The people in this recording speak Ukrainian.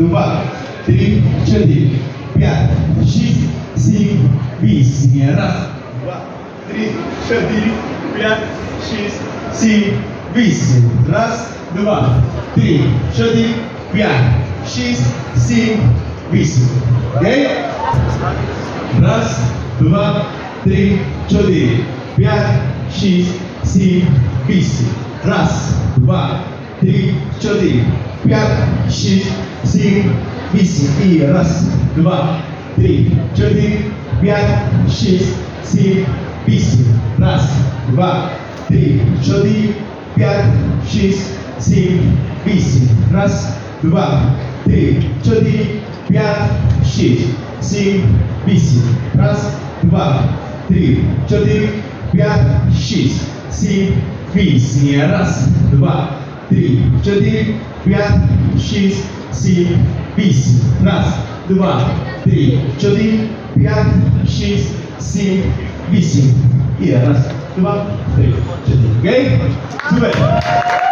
два, три, чотири, п'ять, шість, сім, вісім. Раз, два, три, чотири, п'ять, шість, сім, вісім. Раз, два, три, чотири, п'ять, шість, сім, вісім. Окей? Раз, два, три, чотири, п'ять, шість, сім, вісім. Раз, два, чотири, п'ять, шість, сім, вісім. І раз, два, три, чотири, п'ять, шість, сім, вісім. Раз, два, три, чотири, п'ять, шість, сім, вісім. Раз, два, три, чотири, п'ять, шість, сім, вісім. Раз, два, три, чотири, п'ять, шість, сім, вісім. Раз, два, три, чотири, п'ять, шість, сім, вісім. Раз, два, три, чотири, п'ять, шість, сім, вісім. І раз, два, три, чотири. Окей? Супер.